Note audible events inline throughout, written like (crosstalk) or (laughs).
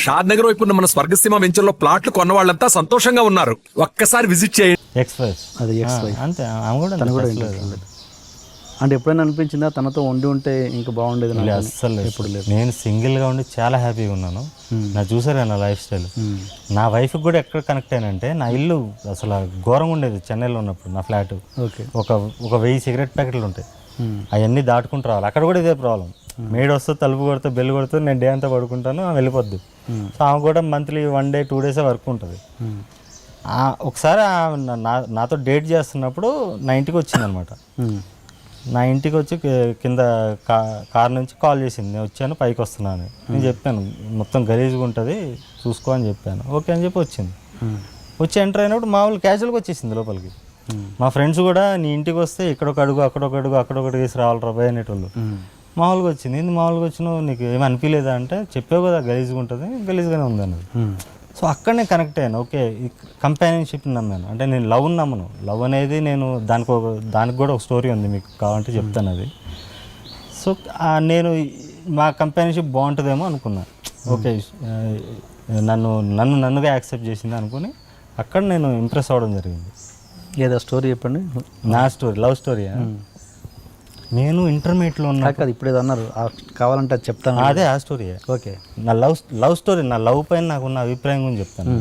షాద్ నగర్ వైపు ఉన్న మన స్వర్గసీమ వెంచర్లో ప్లాట్లు కొన్న వాళ్ళంతా సంతోషంగా ఉన్నారు. ఒక్కసారి విజిట్ చేయండి. ఎక్స్ప్రెస్. అది ఎక్స్ అంతే. ఆమె కూడా తను కూడా అసలు ఇంట్రెస్ట్ లేదు అంటే ఎప్పుడైనా అనిపించిందా తనతో వండి ఉంటే ఇంకా బాగుండేది నాకు? అని? అస్సలు ఎప్పుడు లేదు. నేను సింగిల్గా ఉండి చాలా హ్యాపీగా ఉన్నాను. నా చూసారా నా లైఫ్ స్టైల్. నా వైఫ్కి కూడా ఎక్కడ కనెక్ట్ అయినంటే నా ఇల్లు అసలు ఘోరంగా ఉండేది చెన్నైలో ఉన్నప్పుడు నా ఫ్లాట్. ఓకే. ఒక ఒక వెయ్యి సిగరెట్ ప్యాకెట్లు ఉంటాయి. అవన్నీ దాటుకుంటూ రావాలి. అక్కడ కూడా ఇదే ప్రాబ్లం. మేడ్ వస్తే తలుపు కొడితే బెల్ కొడితే నేను డే అంతా పడుకుంటాను ఆమె వెళ్ళిపోద్ది. సో ఆమె కూడా మంత్లీ వన్ డే టూ డేసే వర్క్ ఉంటుంది. ఒకసారి నాతో డేట్ చేస్తున్నప్పుడు నా ఇంటికి వచ్చింది అనమాట నా ఇంటికి వచ్చి కింద కా కార్ నుంచి కాల్ చేసింది. నేను వచ్చాను పైకి వస్తున్నాను నేను చెప్పాను మొత్తం గలీజ్గా ఉంటుంది చూసుకో అని చెప్పాను. ఓకే అని చెప్పి వచ్చింది. వచ్చి ఎంటర్ అయినప్పుడు మామూలు క్యాజువల్గా వచ్చేసింది లోపలికి. మా ఫ్రెండ్స్ కూడా నీ ఇంటికి వస్తే ఇక్కడ ఒక అడుగు అక్కడ ఒక అడుగు అక్కడ ఒకటి వేసి రావాలి రాబాయ్ అనేటోళ్ళు. మామూలుగా వచ్చింది. ఏంది మామూలుగా వచ్చినావు నీకు ఏమి అనిపించలేదా అంటే చెప్పావు కదా గలీజ్గా ఉంటుంది. గలీజ్గానే ఉంది అన్నది. సో అక్కడ నేను కనెక్ట్ అయ్యాను. ఓకే కంపానియన్షిప్ నమ్మాను. అంటే నేను లవ్ నమ్మను. లవ్ అనేది నేను దానికి ఒక దానికి కూడా ఒక స్టోరీ ఉంది మీకు కావాలంటే చెప్తాను అది. సో నేను మా కంపానియన్షిప్ బాగుంటుందేమో అనుకున్నా. ఓకే నన్ను నన్ను నన్నుగా యాక్సెప్ట్ చేసింది అనుకుని అక్కడ నేను ఇంప్రెస్ అవ్వడం జరిగింది. ఏదో స్టోరీ చెప్పండి. నా స్టోరీ లవ్ స్టోరీ నేను ఇంటర్మీడియట్లో ఉన్న కాదు ఇప్పుడు ఏదో అన్నారు. కావాలంటే అది చెప్తాను. అదే ఆ స్టోరీ ఓకే. నా లవ్ లవ్ స్టోరీ నా లవ్ పైన నాకున్న అభిప్రాయం గురించి చెప్తాను.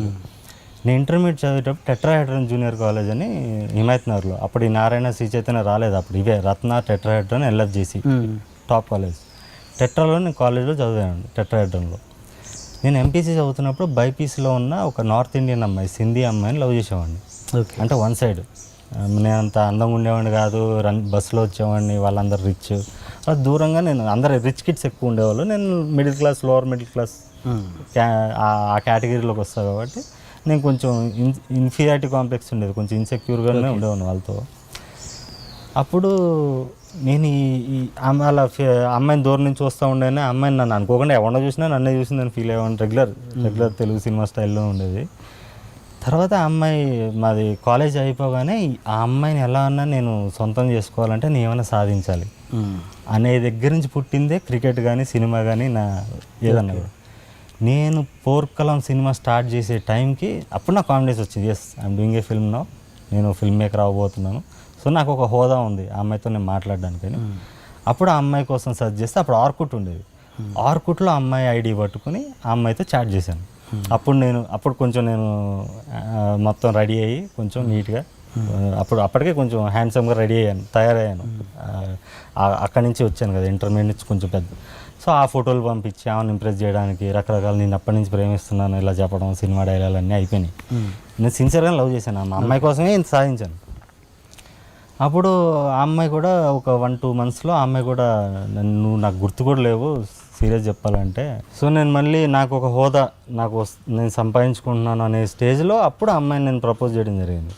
నేను ఇంటర్మీడియట్ చదివేటప్పుడు టెట్రాహెడ్రన్ జూనియర్ కాలేజ్ అని హిమాయత్నగర్లో అప్పుడు ఈ నారాయణ శ్రీ చైతన్య రాలేదు. అప్పుడు ఇవే Ratna tetrahedron LFJC top college టెట్రాలో నేను కాలేజ్లో చదివాను టెట్రాహెడ్రన్లో నేను ఎంపీసీ చదువుతున్నప్పుడు బైపీసీలో ఉన్న ఒక నార్త్ ఇండియన్ అమ్మాయి సింధీ అమ్మాయిని లవ్ చేసేవాడిని. ఓకే. అంటే వన్ సైడ్. నేను అంత అందంగా ఉండేవాడిని కాదు. రన్ బస్సులో వచ్చేవాడిని వాళ్ళందరూ రిచ్ అలా దూరంగా నేను అందరు రిచ్ కిడ్స్ ఎక్కువ ఉండేవాళ్ళు. నేను middle class lower middle class ఆ- కేటగిరీలోకి వస్తాను కాబట్టి నేను కొంచెం ఇన్ ఇన్ఫీరియారిటీ కాంప్లెక్స్ ఉండేది. కొంచెం ఇన్సెక్యూర్గానే ఉండేవాడిని వాళ్ళతో. అప్పుడు నేను ఈ అలా అమ్మాయిని దూరం నుంచి వస్తూ ఉండేనే అమ్మాయిని నన్ను అనుకోకుండా ఎవరినో చూసినా నన్నే చూసిందని ఫీల్ అయ్యేవాడిని. రెగ్యులర్ రెగ్యులర్ తెలుగు సినిమా స్టైల్లో ఉండేది. తర్వాత ఆ అమ్మాయి మాది కాలేజ్ అయిపోగానే ఆ అమ్మాయిని ఎలా అన్నా నేను సొంతం చేసుకోవాలంటే నేను ఏమైనా సాధించాలి. అనే దగ్గర నుంచి పుట్టిందే క్రికెట్ కానీ సినిమా కానీ నా ఏదన్నా కూడా. నేను పోర్కలం సినిమా స్టార్ట్ చేసే టైంకి అప్పుడు నాకు కాన్ఫిడెన్స్ వచ్చింది. Yes I'm doing a film no నేను ఫిల్మ్ మేకర్ అవ్వబోతున్నాను సో నాకు ఒక హోదా ఉంది ఆ అమ్మాయితో నేను మాట్లాడడానికి అప్పుడు ఆ అమ్మాయి కోసం సెర్చ్ చేస్తే అప్పుడు ఆర్కుట్ ఉండేది. ఆర్కుట్లో అమ్మాయి ఐడి పట్టుకుని ఆ అమ్మాయితో చాట్ చేశాను. అప్పుడు నేను అప్పుడు కొంచెం నేను మొత్తం రెడీ అయ్యి కొంచెం నీట్గా అప్పుడు అప్పటికే కొంచెం హ్యాండ్సమ్గా రెడీ అయ్యాను తయారయ్యాను. అక్కడి నుంచి వచ్చాను కదా ఇంటర్మీడియట్ నుంచి కొంచెం పెద్ద. సో ఆ ఫోటోలు పంపించి ఆమెను ఇంప్రెస్ చేయడానికి రకరకాల నేను అప్పటి నుంచి ప్రేమిస్తున్నాను ఇలా చెప్పడం సినిమా డైలాగ్ అన్నీ అయిపోయినాయి. నేను సిన్సియర్గా లవ్ చేశాను ఆ అమ్మాయి కోసమే ఇంత సాధించాను. అప్పుడు ఆ అమ్మాయి కూడా ఒక వన్ టూ మంత్స్లో ఆ అమ్మాయి కూడా నన్ను నువ్వు నాకు గుర్తు కూడా లేవు సీరియస్ చెప్పాలంటే. సో నేను మళ్ళీ నాకు ఒక హోదా నాకు నేను సంపాదించుకుంటున్నాను అనే స్టేజ్లో అప్పుడు ఆ అమ్మాయిని నేను ప్రపోజ్ చేయడం జరిగింది.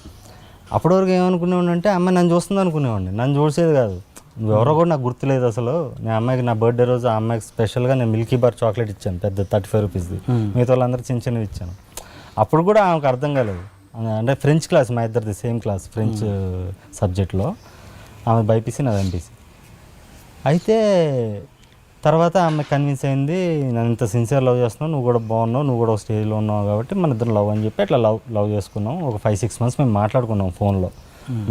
అప్పటి వరకు ఏమనుకునేవాడిని అంటే అమ్మాయి నన్ను చూస్తుంది అనుకునేవాడిని. నన్ను చూసేది కాదు. నువ్వెవరో కూడా నాకు గుర్తులేదు అసలు. నేను అమ్మాయికి నా బర్త్డే రోజు ఆ అమ్మాయికి స్పెషల్గా నేను మిల్కీ బార్ చాక్లెట్ ఇచ్చాను పెద్ద థర్టీ ఫైవ్ రూపీస్ది. మిగతా వాళ్ళందరూ చిన్న చిన్నవి ఇచ్చాను. అప్పుడు కూడా ఆమెకు అర్థం కాలేదు. అంటే ఫ్రెంచ్ క్లాస్ మా ఇద్దరిది సేమ్ క్లాస్ ఫ్రెంచ్ సబ్జెక్ట్లో. ఆమె బైపీసీ నాది ఎంపీసీ. అయితే తర్వాత ఆమె కన్విన్స్ అయింది నేను ఇంత సిన్సియర్ లవ్ చేస్తున్నావు నువ్వు కూడా బాగున్నావు నువ్వు కూడా ఒక స్టేజ్లో ఉన్నావు కాబట్టి మన ఇద్దరం లవ్ అని చెప్పి అట్లా లవ్ లవ్ చేసుకున్నాం. ఒక ఫైవ్ సిక్స్ మంత్స్ మేము మాట్లాడుకున్నాం ఫోన్లో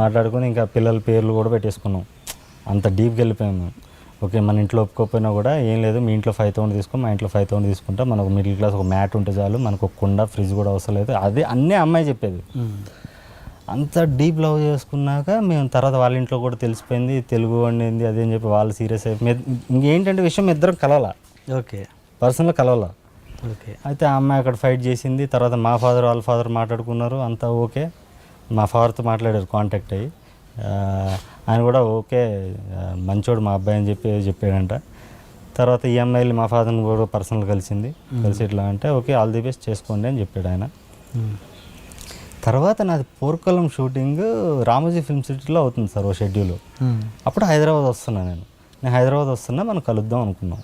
మాట్లాడుకుని ఇంకా పిల్లల పేర్లు కూడా పెట్టేసుకున్నాం. అంత డీప్గా వెళ్ళిపోయాం మేము. ఓకే మన ఇంట్లో ఒప్పుకోకపోయినా కూడా ఏం లేదు మీ ఇంట్లో ఫైవ్ థౌసండ్ తీసుకో మా ఇంట్లో ఫైవ్ థౌసండ్ తీసుకుంటా మనకు మిడిల్ క్లాస్ ఒక మ్యాట్ ఉంటే చాలు మనకు ఒక కుండ ఫ్రిడ్జ్ కూడా అవసరం లేదు. అదే అన్నీ అమ్మాయి చెప్పేది. అంత డీప్ లవ్ చేసుకున్నాక మేము తర్వాత వాళ్ళ ఇంట్లో కూడా తెలిసిపోయింది తెలుగు వండింది అదే అని చెప్పి వాళ్ళు సీరియస్ అయిపోయి ఇంకేంటంటే విషయం ఇద్దరం కలవాల. ఓకే. పర్సనల్ కలవాల. ఓకే. అయితే ఆ అమ్మాయి అక్కడ ఫైట్ చేసింది తర్వాత మా ఫాదర్ వాళ్ళ ఫాదర్ మాట్లాడుకున్నారు అంతా ఓకే. మా ఫాదర్తో మాట్లాడారు కాంటాక్ట్ అయ్యి. ఆయన కూడా ఓకే మంచోడు మా అబ్బాయి అని చెప్పి చెప్పాడంట. తర్వాత ఈ అమ్మాయిలు మా ఫాదర్ని కూడా పర్సనల్ కలిసింది. కలిసి ఇట్లా అంటే ఓకే ఆల్ ది బెస్ట్ చేసుకోండి అని చెప్పాడు ఆయన. తర్వాత నాది పోర్కలం షూటింగ్ రామోజీ ఫిల్మ్ సిటీలో అవుతుంది సార్ ఓ షెడ్యూల్. అప్పుడు హైదరాబాద్ వస్తున్నా నేను. నేను హైదరాబాద్ వస్తున్నా మనం కలుద్దాం అనుకున్నాం.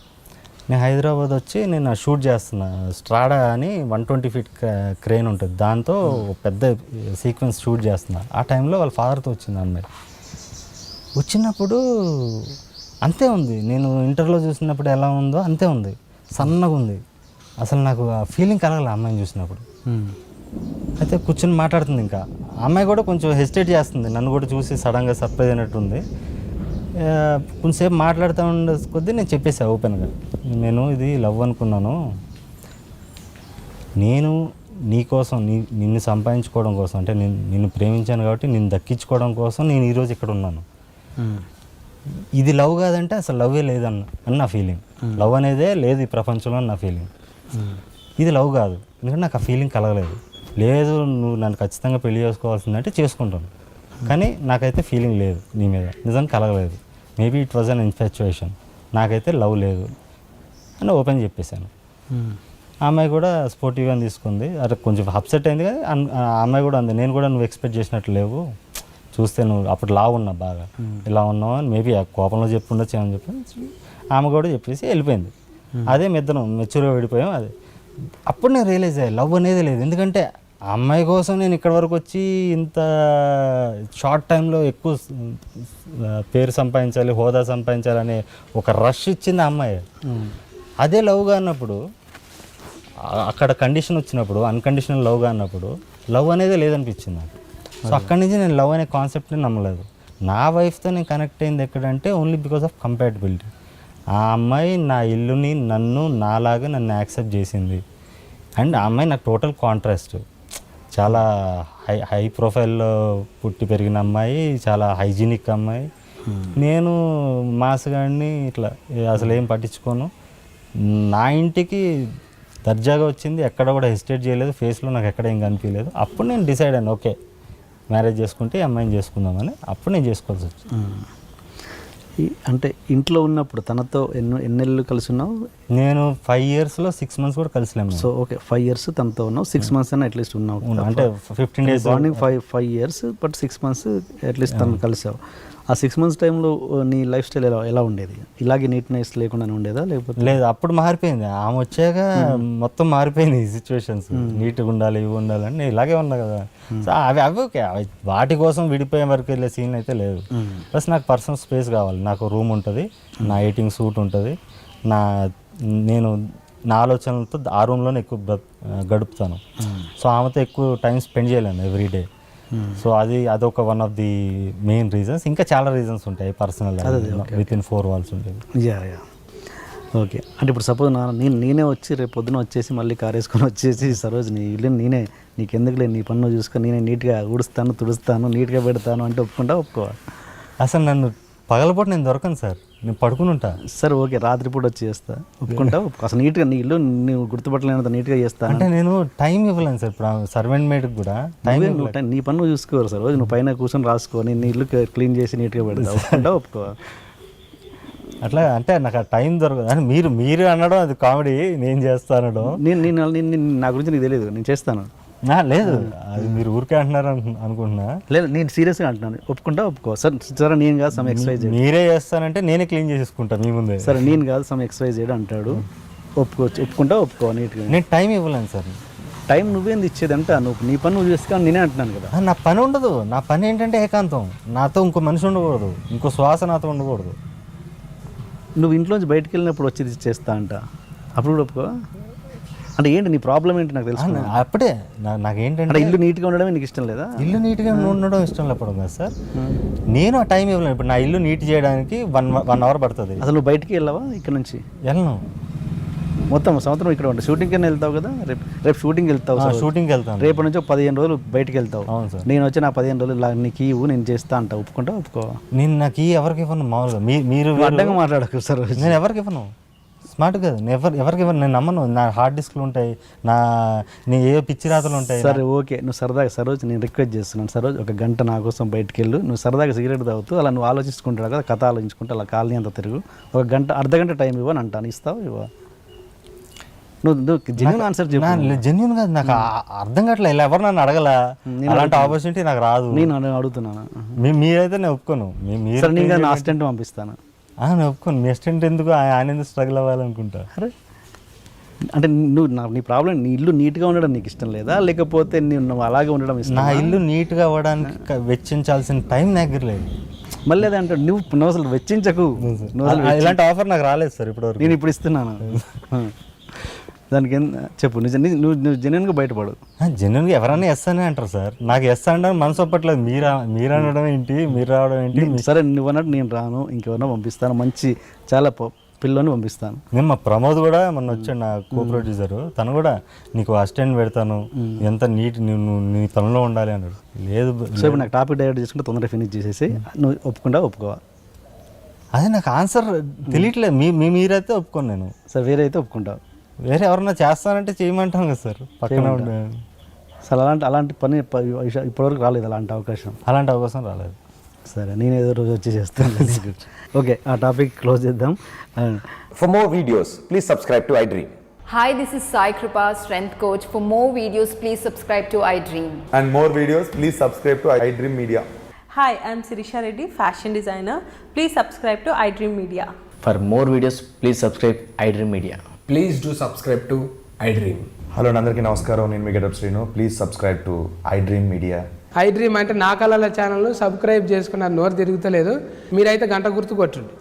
నేను హైదరాబాద్ వచ్చి నేను షూట్ చేస్తున్నా. స్ట్రాడా అని వన్ ట్వంటీ ఫీట్ క్రేన్ ఉంటుంది. దాంతో పెద్ద సీక్వెన్స్ షూట్ చేస్తున్నా. ఆ టైంలో వాళ్ళ ఫాదర్తో వచ్చింది అమ్మాయి. వచ్చినప్పుడు అంతే ఉంది. నేను ఇంటర్లో చూసినప్పుడు ఎలా ఉందో అంతే ఉంది. సన్నగా ఉంది అసలు నాకు ఆ ఫీలింగ్ కలగల అమ్మాయిని చూసినప్పుడు. అయితే కూర్చొని మాట్లాడుతుంది ఇంకా. అమ్మాయి కూడా కొంచెం హెసిటేట్ చేస్తుంది. నన్ను కూడా చూసి సడన్గా సర్ప్రైజ్ అయినట్టుంది. కొంచెంసేపు మాట్లాడుతూ ఉండే కొద్దీ నేను చెప్పేసా ఓపెన్గా నేను ఇది లవ్ అనుకున్నాను. నేను నీ కోసం నీ నిన్ను సంపాదించుకోవడం కోసం అంటే నేను నిన్ను ప్రేమించాను కాబట్టి నిన్ను దక్కించుకోవడం కోసం నేను ఈరోజు ఇక్కడ ఉన్నాను. ఇది లవ్ కాదంటే అసలు లవ్వే లేదన్న అని నా ఫీలింగ్ లవ్ అనేదే లేదు ఈ ప్రపంచంలో అని నా ఫీలింగ్ ఇది లవ్ కాదు. ఎందుకంటే నాకు ఆ ఫీలింగ్ కలగలేదు. లేదు నువ్వు నన్ను ఖచ్చితంగా పెళ్ళి చేసుకోవాల్సిందంటే చేసుకుంటాను. కానీ నాకైతే ఫీలింగ్ లేదు నీ మీద. నిజంగా కలగలేదు. Maybe it was an infatuation నాకైతే లవ్ లేదు అని ఓపెన్ చెప్పేశాను. ఆ అమ్మాయి కూడా స్పోర్టివ్గా తీసుకుంది. అరే కొంచెం అప్సెట్ అయింది కానీ అమ్మాయి కూడా అంది నేను కూడా నువ్వు ఎక్స్పెక్ట్ చేసినట్టు లేవు. చూస్తే నువ్వు అప్పుడు లా ఉన్నా బాగా. ఇలా ఉన్నావు అని మేబీ ఆ కోపంలో చెప్పి ఉండొచ్చు అని చెప్పి ఆమె కూడా చెప్పేసి వెళ్ళిపోయింది. అదే మిద్దరం మెచ్యూర్గా విడిపోయాం అదే. అప్పుడు నేను రియలైజ్ అయ్యా లవ్ అనేది లేదు. ఎందుకంటే ఆ అమ్మాయి కోసం నేను ఇక్కడ వరకు వచ్చి ఇంత షార్ట్ టైంలో ఎక్కువ పేరు సంపాదించాలి హోదా సంపాదించాలి అనే ఒక రష్ ఇచ్చింది ఆ అమ్మాయి. అదే లవ్గా అన్నప్పుడు అక్కడ కండిషన్ వచ్చినప్పుడు అన్కండిషనల్ లవ్గా అన్నప్పుడు లవ్ అనేది లేదనిపించింది నాకు. సో అక్కడి నుంచి నేను లవ్ అనే కాన్సెప్ట్ని నమ్మలేదు. నా వైఫ్తో నేను కనెక్ట్ అయింది ఎక్కడంటే ఓన్లీ బికాస్ ఆఫ్ కంపాటబిలిటీ ఆ అమ్మాయి నా ఇల్లుని నన్ను నాలాగా నన్ను యాక్సెప్ట్ చేసింది. అండ్ ఆ అమ్మాయి నాకు టోటల్ కాంట్రాస్ట్ చాలా హై హై ప్రొఫైల్లో పుట్టి పెరిగిన అమ్మాయి చాలా హైజీనిక్ అమ్మాయి. నేను మాస్ గాడిని ఇట్లా అసలు ఏం పట్టించుకోను. నా ఇంటికి దర్జాగా వచ్చింది ఎక్కడ కూడా హెసిటేట్ చేయలేదు ఫేస్లో నాకు ఎక్కడ ఏం కనిపించలేదు. అప్పుడు నేను డిసైడ్ అయ్యాను ఓకే మ్యారేజ్ చేసుకుంటే అమ్మాయిని చేసుకుందామని అప్పుడు నేను చేసుకోవాల్సి వచ్చింది. ఈ- అంటే ఇంట్లో ఉన్నప్పుడు తనతో ఎన్నో ఎన్నెళ్ళు కలిసి ఉన్నావు? నేను ఫైవ్ ఇయర్స్లో సిక్స్ మంత్స్ కూడా కలిసిలేము సో ఓకే ఫైవ్ ఇయర్స్ తనతో ఉన్నావు. సిక్స్ మంత్స్ అయినా అట్లీస్ట్ ఉన్నావు. అంటే fifteen days bonding five five years but six months at least తను కలిసావు. ఆ సిక్స్ మంత్స్ టైంలో నీ లైఫ్ స్టైల్ ఎలా ఎలా ఉండేది? ఇలాగే నీట్నెస్ లేకుండానే ఉండేదా? లేకపోతే? లేదు అప్పుడు మారిపోయింది. ఆమె వచ్చాక మొత్తం మారిపోయింది ఈ సిచ్యువేషన్స్ నీట్గా ఉండాలి ఇవి ఉండాలని నేను ఇలాగే ఉన్నా కదా. సో అవి అవి ఓకే. అవి వాటి కోసం విడిపోయే వరకు వెళ్ళే సీన్ అయితే లేదు. ప్లస్ నాకు పర్సనల్ స్పేస్ కావాలి. నాకు రూమ్ ఉంటుంది నా ఎయిటింగ్ సూట్ ఉంటుంది. నా నేను నా ఆలోచనలతో ఆ రూమ్లోనే ఎక్కువ గడుపుతాను. సో ఆమెతో ఎక్కువ టైం స్పెండ్ చేయలేను ఎవ్రీ డే సో అది అదొక one of the main reasons ఇంకా చాలా రీజన్స్ ఉంటాయి personal with in four walls ఉంటాయి యా యా ఓకే అంటే ఇప్పుడు సపోజ్ నా నేను నేనే వచ్చి రేపు పొద్దున వచ్చేసి మళ్ళీ కార్ వేసుకొని వచ్చేసి సరోజ్ నీ ఇల్లు నేనే నీకు ఎందుకులే నీ పన్ను చూసుకొని నేనే నీట్గా ఊడుస్తాను తుడుస్తాను నీట్గా పెడతాను అంటే ఒప్పుకుంటా ఒప్పుకోవాలి అసలు నన్ను పగలపూట నేను దొరకను సార్. నేను పడుకుని ఉంటా. సరే ఓకే రాత్రిపూట వచ్చి చేస్తా. ఒప్పుకుంటా ఒప్పుకో. అసలు నీట్గా నీ ఇల్లు నువ్వు గుర్తుపట్టలేనంత నీట్గా చేస్తాను అంటే నేను టైం ఇవ్వలేను సార్ ఇప్పుడు సర్వెంట్ మేడ్కి కూడా. టైం నువ్వే నువ్వు టైం- నీ పన్ను నువ్వు చూసుకోరు సార్ రోజు నువ్వు పైన కూర్చొని రాసుకొని నీ ఇల్లు క్లీన్ చేసి నీట్గా పెడతా ఒప్పుకుంటా ఒప్పుకో. అట్లా అంటే నాకు ఆ టైం దొరకదు. అని మీరు మీరు అనడం అది కామెడీ నేను చేస్తా అనడం. నేను నేను నేను- నేను- నా గురించి నీకు తెలియదు నేను చేస్తాను. లేదు. అది మీరు ఊరికే అంటున్నారు అను- అనుకుంటున్నా. లేదు నేను సీరియస్గా అంటున్నాను. ఒప్పుకుంటా ఒప్పుకో. సరే సరే నేను కాదు సమ్ ఎక్సర్సైజ్ మీరే చేస్తానంటే నేనే క్లీన్ చేసేసుకుంటా మీ ముందే. సరే నేను కాదు సమ్ ఎక్సర్సైజ్ చేయడం అంటాడు. ఒప్పుకోవచ్చు ఒప్పుకుంటా ఒప్పుకో నీట్గా. నేను టైం ఇవ్వలేను సార్. టైం నువ్వేంది ఇచ్చేది? అంటే నువ్వు నీ పని నువ్వు చేసుకో నేనే అంటున్నాను కదా. నా పని ఉండదు. నా పని ఏంటంటే ఏకాంతం. నాతో ఇంకో మనిషి ఉండకూడదు. ఇంకో శ్వాస నాతో ఉండకూడదు. నువ్వు ఇంట్లోంచి బయటకు వెళ్ళినప్పుడు వచ్చి చేస్తా అంట. అప్పుడు కూడా ఒప్పుకో? అంటే ఏంటి నీ ప్రాబ్లం ఏంటి నాకు తెలుసు అప్పుడే నా- అంటే నాకేంటంటే ఇల్లు నీట్గా ఉండడమే నీకు ఇష్టం లేదా? ఇల్లు నీట్గా ఉండడం ఇష్టం లేకపోవడం కదా సార్. నేను ఆ టైం ఇవ్వలేను. ఇప్పుడు నా ఇల్లు నీట్ చేయడానికి వన్ వన్ అవర్ పడుతుంది. అసలు నువ్వు బయటికి వెళ్ళావా ఇక్కడ నుంచి? వెళ్ళను. మొత్తం సంవత్సరం ఇక్కడ ఉంటావు షూటింగ్ కన్నా వెళ్తావు కదా? రేపు రేపు షూటింగ్ వెళ్తావు సార్. షూటింగ్కి వెళ్తాను. రేపు నుంచి పదిహేను రోజులు బయటికి వెళ్తావు. అవును సార్. నేను వచ్చి నా పదిహేను రోజులు నీకు ఇవ్వు నేను చేస్తా అంట ఒప్పుకుంటా ఒప్పుకో నేను నాకు ఈ ఎవరికి ఇవ్వను మామూలుగా. మీరు అడ్డంగా మాట్లాడకు సార్. నేను ఎవరికి ఇవ్వను? స్మార్ట్ కదా. ఎవరు ఎవరికి నేను నమ్మను. నా హార్డ్ డిస్క్లు ఉంటాయి నా నీ ఏ పిచ్చి రాతలు ఉంటాయి సరే ఓకే. నువ్వు సరదాగా సరోజ్ నేను రిక్వెస్ట్ చేస్తున్నాను. సరోజ్ ఒక గంట నా కోసం బయటికి వెళ్ళు నువ్వు సరదాగా సిగరెట్ తాగుతూ అలా నువ్వు ఆలోచించుకుంటాడు కదా కథ ఆలోచించుకుంటూ అలా కాలనీ అంత తిరుగు. ఒక గంట అర్ధ గంట టైం ఇవ్వని అంటాను. ఇస్తావు ఇవ్వ? నువ్వు జెన్యున్ ఆన్సర్ చెప్పు. జెన్యున్ కాదు. నాకు ఆ- అర్థం కావట్లేదు ఇలా ఎవరు నన్ను అడగల? అలాంటి ఆపర్చునిటీ నాకు రాదు. నేను అడు- అడుగుతున్నాను మీరైతే నేను ఒప్పుకోను. మీరు నేను అసిస్టెంట్ పంపిస్తాను. ఆ, నేను ఒప్పుకోను. మీ అసిస్టెంట్ ఎందుకు ఆ- ఆయన ఎందుకు స్ట్రగుల్ అవ్వాలనుకుంటా? అరే అంటే నువ్వు నా నీ ప్రాబ్లం నీ ఇల్లు నీట్గా ఉండడం నీకు ఇష్టం లేదా? లేకపోతే నువ్వు అలాగే ఉండడం ఇష్టం నా ఇల్లు నీట్గా అవ్వడానికి వెచ్చించాల్సిన టైం దగ్గర లేదు. మళ్ళీ అదే అంటే నువ్వు నువ్వు అసలు వెచ్చించకు. ఇలాంటి ఆఫర్ నాకు రాలేదు సార్ ఇప్పటివరకు. నేను ఇప్పుడు ఇస్తున్నాను. (laughs) దానికి ఏం చెప్పు నిజ నువ్వు నువ్వు జెన్యున్గా బయటపడు. జెన్యున్గా ఎవరైనా ఎస్ అని అంటారు సార్. నాకు ఎస్ అంటే మనసు ఒప్పట్లేదు. మీరు మీరు అనడం ఏంటి? మీరు రావడం ఏంటి? సరే నువ్వు అన్నట్టు నేను రాను ఇంకెవరన్నా పంపిస్తాను. మంచి చాలా పిల్లని పంపిస్తాను. నేను మా ప్రమోద్ కూడా మొన్న వచ్చాడు నా కో ప్రొడ్యూసర్ తను కూడా నీకు అసిస్టెంట్ పెడతాను. ఎంత నీట్ నువ్వు నీ పనిలో ఉండాలి అన్నాడు. లేదు సో నాకు టాపిక్ డైరెక్ట్ చేసుకుంటే తొందరగా ఫినిష్ చేసేసి నువ్వు ఒప్పుకుంటా ఒప్పుకోవా? అదే నాకు ఆన్సర్ తెలియట్లేదు. మీ మీరైతే ఒప్పుకోను నేను. సరే వేరే అయితే ఒప్పుకుంటావు. వేరే ఎవరన్నా చేస్తానంటే చేయమంటాం కదా సార్. పక్కన ఉండే సార్ అలాంటి అలాంటి పని ఇప్పటివరకు రాలేదు అలాంటి అవకాశం. అలాంటి అవకాశం రాలేదు. సరే నేను ఏదో రోజు వచ్చి చేస్తాను. (laughs) ఓకే ఆ టాపిక్ క్లోజ్ చేద్దాం. For more videos please subscribe to iDream hi this is Sai Krupa strength coach for more videos please subscribe to iDream and more videos please subscribe to iDream media hi I'm Shirisha Reddy fashion designer please subscribe to iDream media for more videos please subscribe iDream media Please do subscribe to iDream. Hello అందరికీ నమస్కారం నేను మీ getup Srinu. Please subscribe to iDream media iDream అంటే నా కళల channel subscribe చేసుకున్న నోరు తిరుగుతలేదు. మీరైతే గంట గుర్తు కొట్టండి